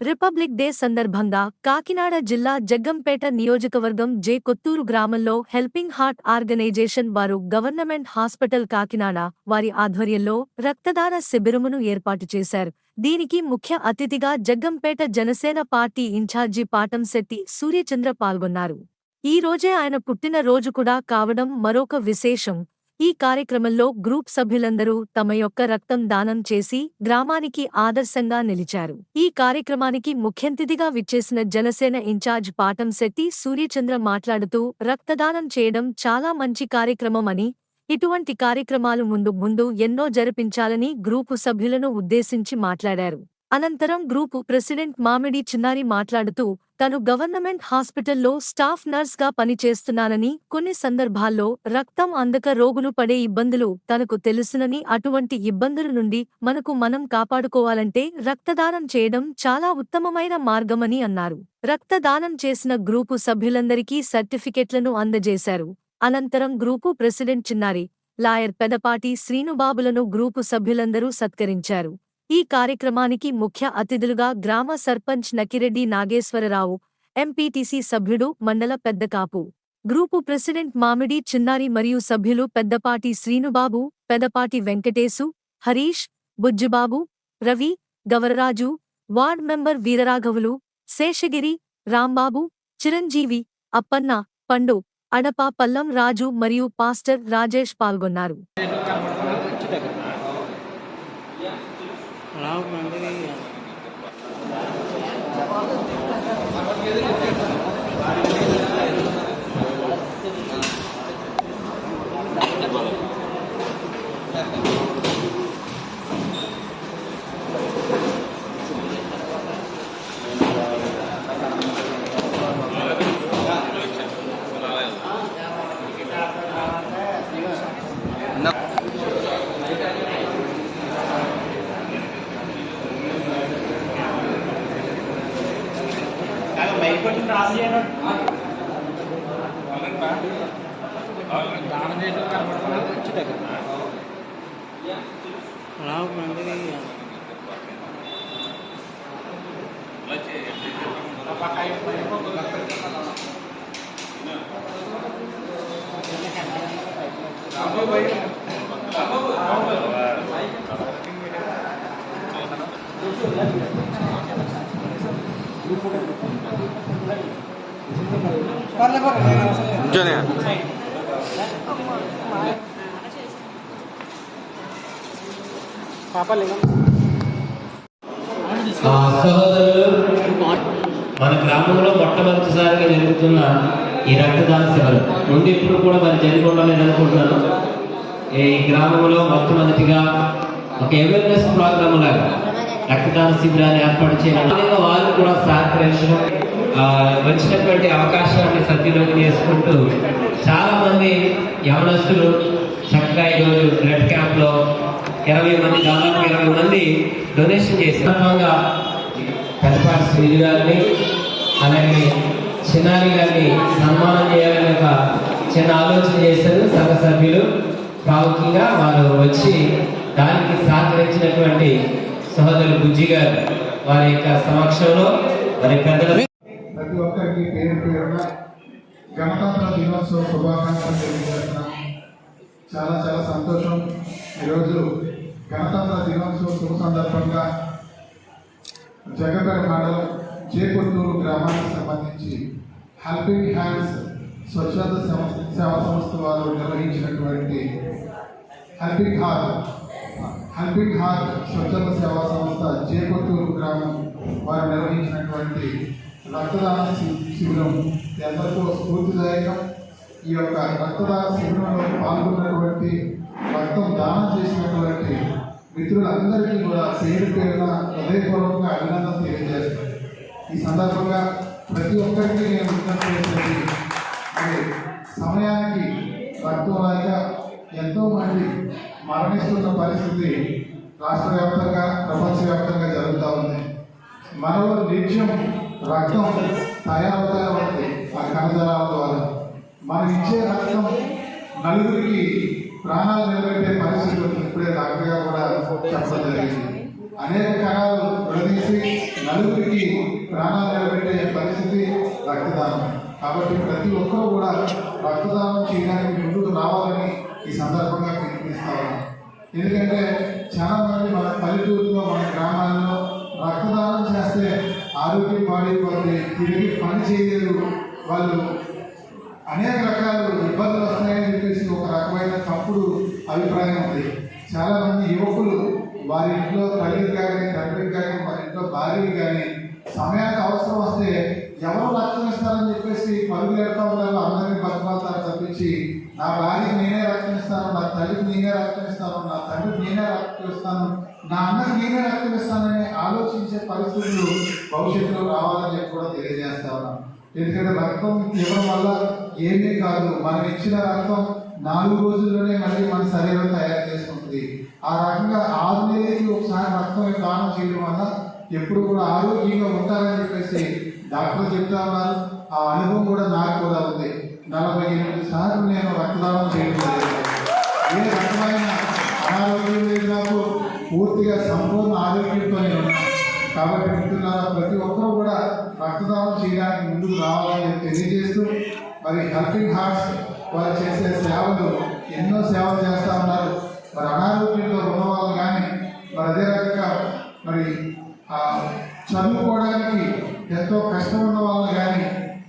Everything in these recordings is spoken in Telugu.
రిపబ్లిక్ డే సందర్భంగా కాకినాడ జిల్లా జగ్గంపేట నియోజకవర్గం జే కొత్తూరు గ్రామంలో హెల్పింగ్ హార్ట్ ఆర్గనైజేషన్ వారు గవర్నమెంట్ హాస్పిటల్ కాకినాడ వారి ఆధ్వర్యంలో రక్తదాన శిబిరమును ఏర్పాటు చేశారు. దీనికి ముఖ్య అతిథిగా జగ్గంపేట జనసేన పార్టీ ఇన్ఛార్జి పాటంశెట్టి సూర్యచంద్ర పాల్గొన్నారు. ఈ రోజే ఆయన పుట్టిన రోజు కూడా కావడం మరొక విశేషం. ఈ కార్యక్రమంలో గ్రూప్ సభ్యులందరూ తమ యొక్క రక్తం దానం చేసి గ్రామానికి ఆదర్శంగా నిలిచారు. ఈ కార్యక్రమానికి ముఖ్యంతిథిగా విచ్చేసిన జనసేన ఇన్ఛార్జ్ పాటంశెట్టి సూర్యచంద్ర మాట్లాడుతూ రక్తదానం చేయడం చాలా మంచి కార్యక్రమం అని ఇటువంటి కార్యక్రమాలు ముందు ముందు ఎన్నో జరిపించాలని గ్రూపు సభ్యులను ఉద్దేశించి మాట్లాడారు. అనంతరం గ్రూపు ప్రెసిడెంట్ మామిడి చిన్నారి మాట్లాడుతూ తను గవర్నమెంట్ హాస్పిటల్లో స్టాఫ్ నర్స్గా పనిచేస్తున్నానని కొన్ని సందర్భాల్లో రక్తం అందక రోగులు పడే ఇబ్బందులు తనకు తెలుసునని అటువంటి ఇబ్బందుల నుండి మనకు మనం కాపాడుకోవాలంటే రక్తదానం చేయడం చాలా ఉత్తమమైన మార్గమని అన్నారు. రక్తదానం చేసిన గ్రూపు సభ్యులందరికీ సర్టిఫికెట్లను అందజేశారు. అనంతరం group president Chinnari lawyer Pedapati శ్రీనుబాబులను group సభ్యులందరూ సత్కరించారు. ఈ కార్యక్రమానికి ముఖ్య అతిథులుగా గ్రామ సర్పంచ్ నకిరెడ్డి నాగేశ్వరరావు ఎంపీటీసీ సభ్యుడు మండల పెద్దకాపు గ్రూపు ప్రెసిడెంట్ మామిడి చిన్నారి మరియు సభ్యులు పెద్దపాటి శ్రీనుబాబు పెద్దపాటి వెంకటేశు హరీష్ బుజ్జుబాబు రవి గవరరాజు వార్డ్ మెంబర్ వీరరాఘవులు శేషగిరి రాంబాబు చిరంజీవి అప్పన్న పండు అడప పల్లం రాజు మరియు పాస్టర్ రాజేష్ పాల్గొన్నారు. రావు మందిరి రావు మందిరి నిల్చోనే ఆ సహోదరులు మన గ్రామంలో మొట్టమొదటిసారిగా జరుగుతున్న ఈ రక్తదాన శిబిరం. ముందు ఇప్పుడు కూడా మరి నేను అనుకుంటున్నాను ఈ గ్రామంలో మొట్టమొదటిగా ఒక అవేర్నెస్ ప్రోగ్రామ్ లాగా రక్తదాన శిబిరాన్ని ఏర్పాటు చేయడం అలాగే వాళ్ళు కూడా సహకరించడం వచ్చినటువంటి అవకాశాన్ని సద్వినియోగం చేసుకుంటూ చాలా మంది యవనస్తులు చక్కగా ఈరోజు రెడ్ క్యాంప్లో ఇరవై మంది దాదాపు ఇరవై మంది డొనేషన్ చేసి సందర్భంగా పెద్దపాటి శ్రీజు గారిని అలాగే చిన్నారి గారిని సన్మానం చేయాలని ఒక చిన్న ఆలోచన చేశారు సంఘ సభ్యులు. ప్రాముఖ్యంగా వారు వచ్చి దానికి సహకరించినటువంటి సహోదరు బుజ్జి గారు వారి యొక్క సమక్షంలో వారి పెద్దలు ప్రతి ఒక్కరికి పేరు పేరున గణతంత్ర దినోత్సవ శుభాకాంక్షలు తెలియజేస్తున్నాం. చాలా చాలా సంతోషం. ఈరోజు గణతంత్ర దినోత్సవ శుభ సందర్భంగా జగపేట మండలం జేకొత్తూరు గ్రామానికి సంబంధించి హెల్పింగ్ హ్యాండ్స్ స్వచ్ఛత సేవా సంస్థ వారు నిర్వహించినటువంటి హెల్పింగ్ హార్ట్ హెల్పింగ్ హార్ట్ స్వచ్ఛత సేవా సంస్థ జేకొత్తూరు గ్రామం వారు నిర్వహించినటువంటి రక్తదాన శిబిరం శిబిరం ఎందరికో స్ఫూర్తిదాయకం. ఈ యొక్క రక్తదాన శిబిరంలో పాల్గొన్నటువంటి రక్తం దానం చేసినటువంటి మిత్రులందరికీ కూడా పేరు పేరున హృదయపూర్వకంగా అభినందన తెలియజేస్తాను ఈ సందర్భంగా ప్రతి ఒక్కరికి నేను విజ్ఞప్తి మరి సమయానికి రక్తం లేక ఎంతో మంది మరణిస్తున్న పరిస్థితి రాష్ట్ర వ్యాప్తంగా ప్రపంచవ్యాప్తంగా జరుగుతూ ఉంది. మనలో నిత్యం రక్తం తయారవుతూనే ఉంది ఆ కణజాలాల ద్వారా మనం ఇచ్చే రక్తం నలుగురికి ప్రాణాలు నిలబెట్టే పరిస్థితి ఇప్పుడే డాక్టర్ గారు కూడా చెప్పడం జరిగింది. అనేక కణాలు విడదీసి నలుగురికి ప్రాణాలు నిలబెట్టే పరిస్థితి రక్తదానం. కాబట్టి ప్రతి ఒక్కరూ కూడా రక్తదానం చేయడానికి ముందుకు రావాలని ఈ సందర్భంగా పిలుపునిస్తా ఉన్నాం ఎందుకంటే చాలా మంది మన పల్లెటూరులో మన గ్రామాల్లో రక్తదానం చేస్తే ఆరోగ్యం పాడైపోతుంది తిరిగి పని చేయలేరు. వాళ్ళు అనేక రకాలు ఇబ్బందులు వస్తాయని చెప్పేసి ఒక రకమైన తప్పుడు అభిప్రాయం ఉంది. చాలామంది యువకులు వారి ఇంట్లో తల్లికి కానీ తండ్రికి కానీ వారి ఇంట్లో భార్యకి కానీ సమయానికి అవసరం వస్తే ఎవరు రక్తం ఇస్తారని చెప్పేసి పరుగులు పెడతా ఉంటారు. అందరినీ బతుకుతారు తప్పించి నా భార్యకి నేనే రక్తం ఇస్తాను నా తల్లికి నేనే రక్తం ఇస్తాను నా తండ్రికి నేనే రక్తం ఇస్తాను నా అన్నకి నేనే రక్తం ఇస్తానని ఆలోచించే పరిస్థితులు భవిష్యత్తులో రావాలని చెప్పి కూడా తెలియజేస్తా ఉన్నాం ఎందుకంటే రక్తం ఇవ్వడం వల్ల ఏమీ కాదు. మనం ఇచ్చిన రక్తం నాలుగు రోజుల్లోనే మళ్ళీ మన శరీరం తయారు చేసుకుంటుంది. ఆ రకంగా ఆరు నెలలకి ఒకసారి రక్తం దానం చేయడం వల్ల ఎప్పుడు కూడా ఆరోగ్యంగా ఉంటారని చెప్పేసి డాక్టర్లు చెప్తా ఉన్నారు. ఆ అనుభవం కూడా నాకు కూడా ఉంది. నలభై ఎనిమిది సార్లు నేను రక్తదానం చేయడం లేదు ఏ రకమైన అనారోగ్యం లేదు నాకు పూర్తిగా సంపూర్ణ ఆరోగ్యంతో నేను కాబట్టి మిత్రులారా ప్రతి ఒక్కరూ కూడా రక్తదానం చేయడానికి ముందుకు రావాలని తెలియజేస్తూ మరి హెల్పింగ్ హార్ట్స్ వారు చేసే సేవలు ఎన్నో సేవలు చేస్తూ ఉన్నారు. మరి అనారోగ్యంలో ఉన్న వాళ్ళు కానీ మరి అదే రకంగా మరి చదువుకోవడానికి ఎంతో కష్టం ఉన్న వాళ్ళు కానీ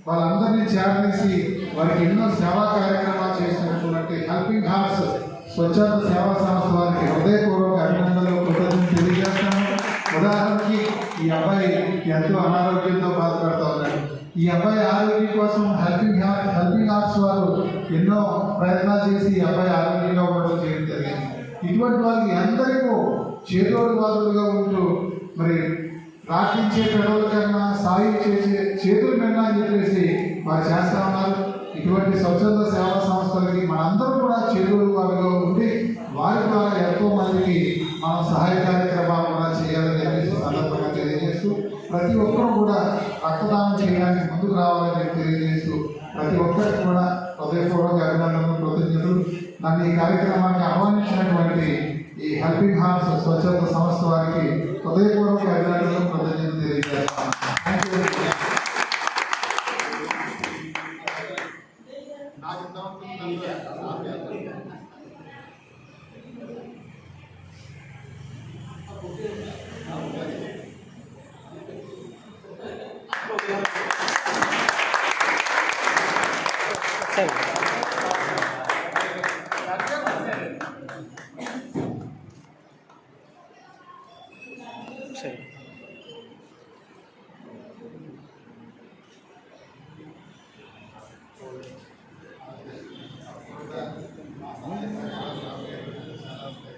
వాళ్ళందరినీ చేరదీసి వారికి ఎన్నో సేవా కార్యక్రమాలు చేసినటువంటి హెల్పింగ్ హార్ట్స్ స్వచ్ఛంద సేవ ఈ అబ్బాయి ఎంతో అనారోగ్యంతో బాధపడుతూ ఉన్నాడు ఈ అబ్బాయి ఆరోగ్యం కోసం హెల్పింగ్ హార్ట్ హెల్పింగ్ హార్ట్స్ వారు ఎన్నో ప్రయత్నాలు చేసి ఈ అబ్బాయి ఆరోగ్యంగా ఉండడం చేయడం జరిగింది. ఇటువంటి వాళ్ళకి ఎందరికో చేదోడు బాధలుగా ఉంటూ మరి రాకించే పెడవల కన్నా సాయం చేసే చేతులు కన్నా అని చెప్పేసి వారు చేస్తా ఉన్నారు. ఇటువంటి స్వచ్ఛంద సేవా సంస్థలకి మనందరం కూడా చేదోడు వారుగా ఉండి వారి ద్వారా ఎంతో మందికి మనం సహాయ కార్యక్రమాలు కూడా చేయాలని చెప్పేసి సందర్భంగా తెలియజేస్తూ ప్రతి ఒక్కరూ కూడా రక్తదానం చేయడానికి ముందుకు రావాలని తెలియజేస్తూ ప్రతి ఒక్కరికి కూడా హృదయపూర్వక అభినందనలు కృతజ్ఞతలు. నన్ను ఈ కార్యక్రమానికి ఆహ్వానించినటువంటి ఈ హెల్పింగ్ హార్ట్స్ స్వచ్ఛంద సంస్థ వారికి హృదయపూర్వక అభినందనలు కృతజ్ఞతలు తెలియజేస్తాను థ్యాంక్ యూ సరే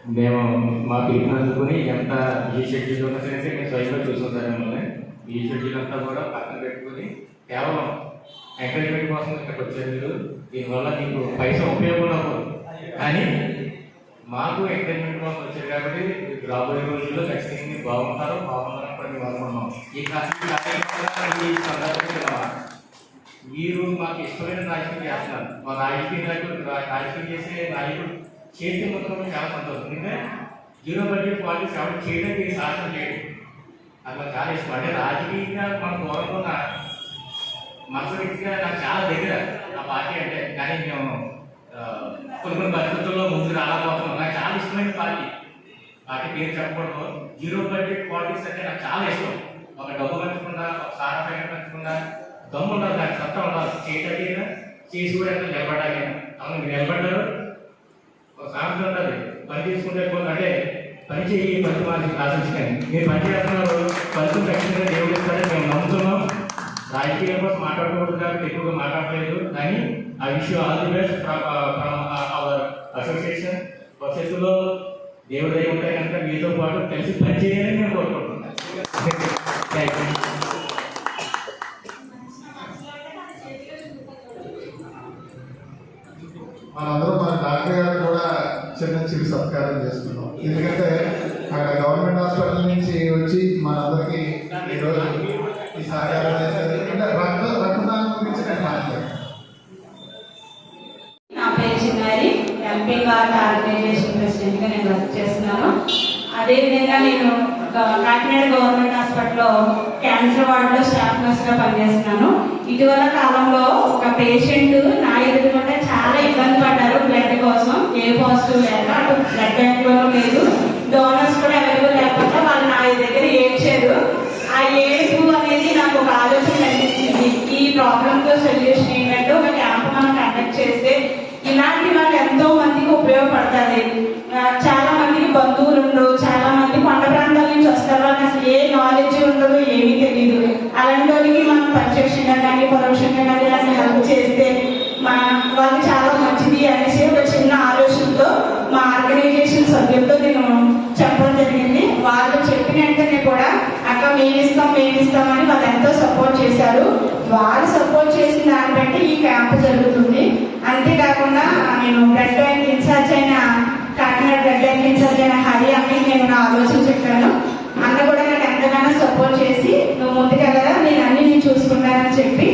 మేము మా పిల్లలు అందుకుని ఎంత ఈ షెడ్యూల్ ఉన్నా సరే మేము స్వయంగా చూసుకుంటారు మిమ్మల్ని. ఈ షెడ్యూల్ అంతా కూడా పక్కన పెట్టుకుని కేవలం ఎంకరేజ్మెంట్ కోసం ఇక్కడికి వచ్చారు మీరు. దీనివల్ల మీకు పైసా ఉపయోగం అవ్వదు. కానీ మాకు ఎంకరేజ్మెంట్ కోసం వచ్చారు కాబట్టి రాబోయే రోజుల్లో ఖచ్చితంగా మీరు బాగుంటారు బాగుంటారని మేము అనుకున్నాం ఈ కార్యక్రమం ఈ సందర్భంగా మీరు మాకు ఇష్టమైన రాజకీయం చేస్తున్నారు మా రాజకీయ నాయకుడు రా- రాజకీయం చేసే నాయకుడు చేసే మొత్తం చాలా సంతోషం. ఎందుకంటే జీరో బడ్జెట్ పాలసీస్ ఎవరు చేయడానికి సాధన చేయడం అక్కడ నాకు చాలా ఇష్టం. అంటే రాజకీయంగా మనం దూరంగా మనసుగా నాకు చాలా దగ్గర ఆ పార్టీ అంటే. కానీ మేము కొన్ని కొన్ని పరిస్థితుల్లో ముందు రాకపోతున్నాం. నాకు చాలా ఇష్టమైన పార్టీ. పార్టీ పేరు చెప్పకూడదు. జీరో బడ్జెట్ పాలిటిక్స్ అంటే నాకు చాలా ఇష్టం. ఒక డబ్బు పెంచకుండా ఒక సారా ప్యాకెట్ పెంచకుండా దమ్ము ఉండాలి. దానికి సత్తా ఉండాలి. చేయడానికి చేసి కూడా ఎక్కడ నిలబడాలి అవును నిలబడ్డారు. ఒక సామెత ఉండాలి. పని తీసుకుంటే కొన్ని అంటే పని చేయి పని మాది ఆశించకండి మీరు పని చేస్తున్నారు ఫలితం ఖచ్చితంగా దేవుడు ఇస్తారని మేము నమ్ముతున్నాం. రాజకీయం కోసం మాట్లాడకూడదు కాబట్టి ఎక్కువగా మాట్లాడలేదు. కానీ ఆ విషయం all the best from our association. భవిష్యత్తులో దేవుడు అయి ఉంటాయి కనుక మీతో పాటు కలిసి పని చేయాలని మేము కోరుకుంటున్నాం. థ్యాంక్ యూ మనందరం మన డాక్టర్ గారు కూడా చిన్న సత్కారం చేస్తున్నాం. ఎందుకంటే అక్కడ గవర్నమెంట్ హాస్పిటల్ నుంచి వచ్చి మనందరికీ ఈరోజు ఈ సహకారం చేస్తారు అంటే రక్త రక్తదానం గురించి నేను మాట్లాడాను. నా పేరు చిన్నారి. ఎంపీ కార్డ్ ఆర్గనైజేషన్ ప్రెసిడెంట్గా నేను వర్క్ చేస్తున్నాను. అదేవిధంగా నేను కాకినాడ గవర్నమెంట్ హాస్పిటల్లో క్యాన్సర్ వార్డులో స్టాఫ్ నర్స్గా పనిచేస్తున్నాను. ఇటీవల కాలంలో ఒక పేషెంట్ నా ఎదురుకుంటే చాలా ఇబ్బంది పడ్డారు కోసం ఏ పాజిటివ్ లేక అటు బ్లడ్ బ్యాంక్లో లేదు. డోనర్స్ కూడా అవైలబుల్ లేకుండా వాళ్ళు నా దగ్గర ఏడ్చారు. ఆ ఏడుపు అనేది నాకు ఒక ఆలోచన కలిగించింది ఈ ప్రాబ్లమ్తో సొల్యూషన్ ఏంటంటే ఒక క్యాంప్ మనం కండక్ట్ చేస్తే ఇలాంటి వాళ్ళు ఎంతో మందికి ఉపయోగపడతాయి చాలా మందికి బంధువులు ఉండరు చాలా మంది కొండ ప్రాంతాల నుంచి వస్తారు. వాళ్ళకి అసలు ఏ నాలెడ్జ్ ఉండదు ఏమీ తెలియదు అలాంటి వాళ్ళకి మనం ప్రత్యక్షంగా కానీ పరోక్షంగా కానీ అసలు హెల్ప్ చేస్తే మా వాళ్ళు చాలా మంచిది అనేసి ఒక చిన్న ఆలోచనతో మా ఆర్గనైజేషన్ సభ్యులతో నేను చెప్పడం జరిగింది. వాళ్ళు చెప్పిన వెంటనే కూడా అక్క మేము ఇస్తాం మేము ఇస్తామని వాళ్ళు ఎంతో సపోర్ట్ చేశారు. వాళ్ళు సపోర్ట్ చేసిన దాన్ని బట్టి ఈ క్యాంప్ జరుగుతుంది. అంతేకాకుండా నేను బ్లడ్ బ్యాంక్ ఇన్ఛార్జ్ అయిన కాకినాడ బ్లడ్ బ్యాంక్ ఇన్ఛార్జ్ అయిన హరి అమ్మకి నేను నా ఆలోచన చెప్పాను అన్న కూడా నాకు ఎంతగానో సపోర్ట్ చేసి నువ్వు ముందుకెళ్ళగా నేను అన్ని నేను చూసుకుంటానని చెప్పి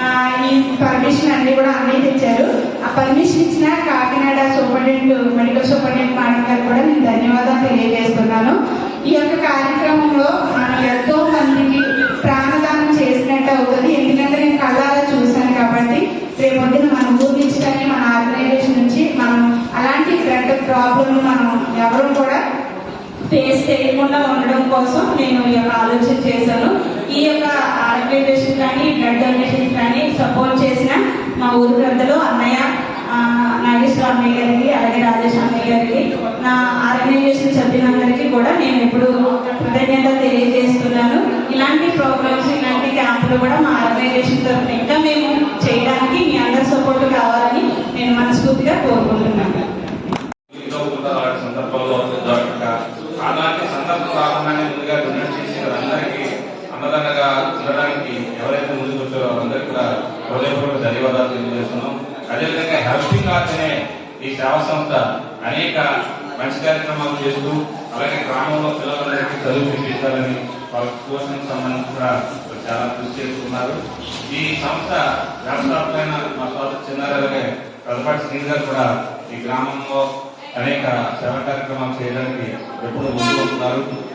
ఆ, ఈ పర్మిషన్ అన్ని కూడా అన్నయ్య తెచ్చారు ఆ పర్మిషన్ ఇచ్చిన Kakinada superintendent medical superintendent madam garu కూడా నేను ధన్యవాదాలు తెలియజేస్తున్నాను. ఈ యొక్క కార్యక్రమంలో మనం ఎంతో మందికి ప్రాణదానం చేసినట్టు అవుతుంది. ఎందుకంటే నేను కళ్ళారా చూశాను కాబట్టి రేపొద్దున మన ఊరి నుంచి కానీ మన ఆర్గనైజేషన్ నుంచి మనం అలాంటి బ్లడ్ ప్రాబ్లమ్ మనం ఎవరు కూడా ఫేస్ చేయకుండా ఉండడం కోసం నేను ఈ యొక్క ఆలోచన చేశాను. ఈ యొక్క ఆర్గనైజేషన్ కానీ బ్లడ్ డొనేషన్ కానీ సపోర్ట్ చేసిన మా ఊరి పెద్దలు అన్నయ్య నాగేశ్వర అన్నయ్య గారికి అలాగే రాజేష్ అన్నయ్య గారికి నా ఆర్గనైజేషన్ సభ్యులందరికీ కూడా నేను ఎప్పుడు కృతజ్ఞత తెలియజేస్తున్నాను. ఇలాంటి ప్రోగ్రామ్స్ ఇలాంటి క్యాంపులు కూడా మా ఆర్గనైజేషన్ తరఫున ఇంకా మేము చేయడానికి మీ అందరి సపోర్ట్ కావాలని నేను మనస్ఫూర్తిగా కోరుకుంటున్నాను. అలాంటి సందర్భం రాకుండానే ముందుగా డొనేట్ చేసి అందరికీ అన్నదండగా ఉండడానికి ఎవరైతే ముందుకు వచ్చారో అందరికీ కూడా హృదయపూర్వక ధన్యవాదాలు తెలియజేస్తున్నాం. అదేవిధంగా హెల్పింగ్ ఆర్ట్స్ అనే ఈ సేవా సంస్థ అనేక మంచి కార్యక్రమాలు చేస్తూ అలాగే గ్రామంలో పిల్లలందరికీ చదువు చెప్పించాలని వాళ్ళ పోషణకు సంబంధించి కూడా చాలా కృషి చేస్తున్నారు. ఈ సంస్థ వ్యవస్థాపకమైన మా సోదరు చిన్నారాలే పెద్దపాటి శ్రీని గారు కూడా ఈ గ్రామంలో అనేక సేవా కార్యక్రమాలు చేయడానికి ఎప్పుడు ముందు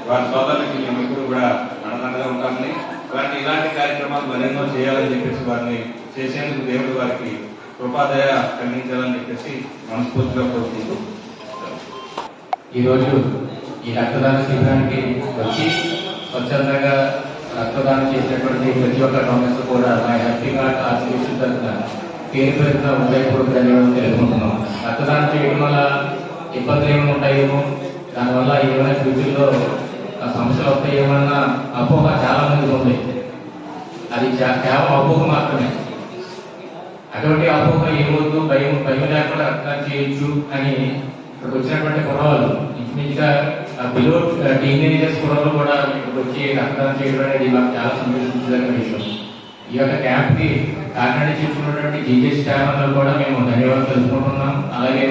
వారి సోదరులకి మేము ఎప్పుడు కూడా అన్నదండగా ఉంటామని ఇలాంటి ఇలాంటి కార్యక్రమాలు మరెన్నో చేయాలని చెప్పేసి వారిని చేసేందుకు దేవుడు వారికి కృపాదయ కలిగించాలని చెప్పేసి మనస్ఫూర్తిగా కోరుకుంటూ ఈరోజు ఈ రక్తదాన శిబిరానికి వచ్చి స్వచ్ఛందంగా రక్తదానం చేసినటువంటి ప్రతి ఒక్క డోనర్స్ కూడా మా హెల్పింగ్ ఆర్ట్ ఆర్గనైజేషన్ తరఫున పేరు పేరున హృదయపూర్వక ధన్యవాదాలు తెలుపుకుంటున్నాం. రక్తదానం చేయడం వల్ల ఇబ్బందులు ఏమైనా ఉంటాయేమో? దానివల్ల ఏమైనా ఫ్యూచర్లో సమస్యలు వస్తాయేమన్నా అపోహ చాలా మందికి ఉంది. అది కేవలం అపోహ మాత్రమే. అటువంటి అపోహ ఏమవుతూ భయం భయం లేకుండా అర్థం చేయొచ్చు అని ఇక్కడికి వచ్చినటువంటి కుర్రవాళ్ళు. ఇంచుమించుగా బిలో టీనేజర్స్ కుర్రలు కూడా ఇక్కడికి వచ్చి రక్తదానం చేయడం అనేది మాకు చాలా సంతోషించదగిన విషయం. ఈ యొక్క క్యాంప్కి కాకినాడ చేసుకున్నటువంటి జీజెస్ ఛానల్ కూడా మేము ధన్యవాదాలు తెలుపుకుంటున్నాం. అలాగే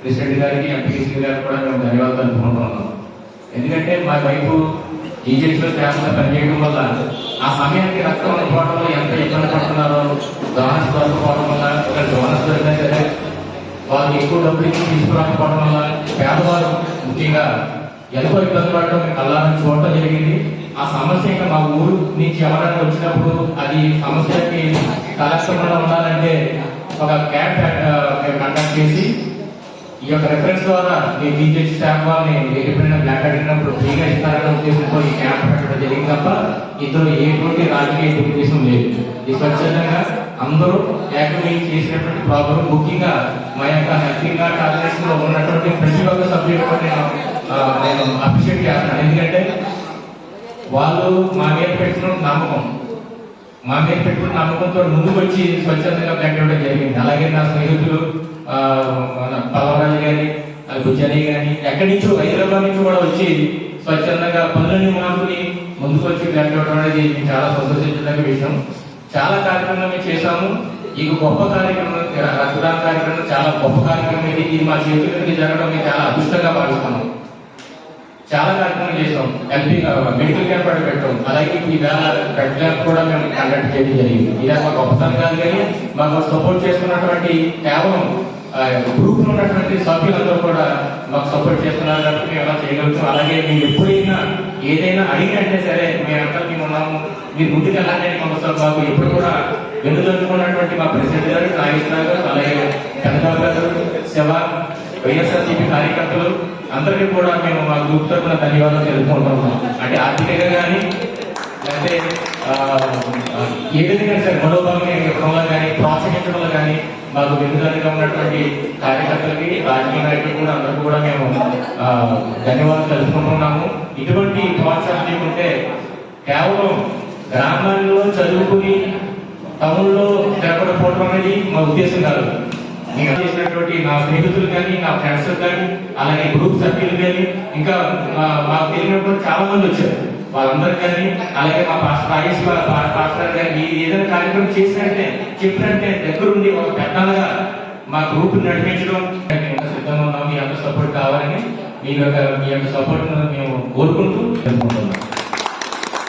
ప్రెసిడెంట్ గారికి ఎంపీసీ గారికి కూడా మేము ధన్యవాదాలు తెలుపుకుంటున్నాం. ఎందుకంటే మా వైపు జీజెస్లో పనిచేయడం వల్ల ఆ సమయానికి రక్తం అందుకోవడంలో ఎంత ఇబ్బంది పడుతున్నారో డోనర్స్ దొరకపోవడం వల్ల ఒక డోనర్స్ దొరికినా సరే వాళ్ళు ఎక్కువ డబ్బులు ఇచ్చి తీసుకురాకపోవడం వల్ల పేదవారు ముఖ్యంగా ఎంతో ఇబ్బంది పడడం మేము కళ్ళారని చూడటం జరిగింది. ఆ సమస్య ఇంకా మా ఊరు నుంచి ఎవరైనా వచ్చినప్పుడు అది సమస్యకి కలెక్షన్ ఉండాలంటే ఒక క్యాంప్ కండక్ట్ చేసి ఈ యొక్క రెఫరెన్స్ ద్వారా మీ బీజేపీ స్టాఫ్ వాళ్ళని ఎప్పుడైనా బ్లాక్ అడిగినప్పుడు ఫ్రీగా ఇస్తారనే ఉద్దేశంతో ఈ క్యాంప్ పెట్టడం జరిగింది తప్ప ఇందులో ఎటువంటి రాజకీయ ఉద్దేశం లేదు. ఈ స్వచ్ఛందంగా అందరూ ఏకమై చేసినటువంటి ప్రాబ్లం ముఖ్యంగా మా యొక్క హెల్పింగ్ ఆర్గనైజేషన్లో ఉన్నటువంటి ప్రతి ఒక్క సభ్యులు కూడా నేను నేను అప్రిషియేట్ చేస్తాను. ఎందుకంటే వాళ్ళు మా మీద పెట్టిన నమ్మకం మా మీద పెట్టుకున్న నమ్మకంతో ముందుకు వచ్చి స్వచ్ఛందంగా పెట్టడం జరిగింది. అలాగే నా స్నేహితులు మన పల్లవరాజు గారి బుజ్జని గాని ఎక్కడి నుంచో హైదరాబాద్ నుంచి కూడా వచ్చి స్వచ్ఛందంగా పనులని మానుకుని ముందుకు వచ్చి పెట్టడం అనేది చాలా సంతోషించదగ్గ విషయం. చాలా కార్యక్రమాలు చేశాము. ఈ గొప్ప కార్యక్రమం రక్తదాన కార్యక్రమం చాలా గొప్ప కార్యక్రమం ఇది ఇది మా చేతుల జరగడం మేము చాలా అదృష్టంగా భావిస్తున్నాము చాలా కార్యక్రమాలు చేసాం ఎల్పీ మెడికల్ క్యాంప్ కూడా పెట్టాం. అలాగే ఈ బెడ్ క్యాంప్ కూడా మేము కండక్ట్ చేయడం జరిగింది. ఇలా మాకు గొప్పతనం కాదు కానీ మాకు సపోర్ట్ చేస్తున్నటువంటి కేవలం గ్రూప్లో ఉన్నటువంటి సభ్యులందరూ కూడా మాకు సపోర్ట్ చేస్తున్నారు కాబట్టి మేము ఎలా చేయగలుగుతాం. అలాగే మీరు ఎప్పుడైనా ఏదైనా అడిగినట్టే సరే మేమంతా మేము ఉన్నాము మీరు ముందుకు వెళ్ళాలి అని మాకు మాకు ఎప్పుడు కూడా వెనుదలుచుకున్నటువంటి మా ప్రెసిడెంట్ గారు నాగేశ్వర గారు అలాగే కనకాబు గారు శివ వైఎస్ఆర్సీపీ కార్యకర్తలు అందరికీ కూడా మేము మా గ్రూప్ తరఫున ధన్యవాదాలు తెలుసుకుంటున్నాం అంటే ఆర్థికంగా కానీ లేకపోతే ఏ విధంగా సరే మనోభావం ఇవ్వడంలో కానీ ప్రోత్సహించడంలో కానీ మాకు వెనుదలుగా ఉన్నటువంటి కార్యకర్తలకి రాజకీయ నాయకులు కూడా అందరికీ కూడా మేము ధన్యవాదాలు తెలుపుకుంటున్నాము. ఇటువంటి ప్రోత్సాహం ఉంటే కేవలం గ్రామాల్లో చదువుకుని టౌన్లో పోవడం అనేది మా ఉద్దేశం కాదు. నేను చేసినటువంటి నా స్నేహితులు కానీ నా ఫ్రెండ్స్ కానీ అలాగే గ్రూప్ సభ్యులు కానీ ఇంకా మాకు తెలియనటువంటి చాలా మంది వచ్చారు. వాళ్ళందరూ కానీ అలాగే మా పాస్టర్ రాజేష్ పాస్టర్ కానీ మీరు ఏదైనా కార్యక్రమం చేసినట్టే చెప్పినట్టే దగ్గరుండి ఒక పెద్దగా మా గ్రూప్ నడిపించడం సిద్ధంగా ఉన్నాం మీ అందరూ సపోర్ట్ కావాలని మీ యొక్క మీ యొక్క సపోర్ట్ మేము కోరుకుంటున్నాం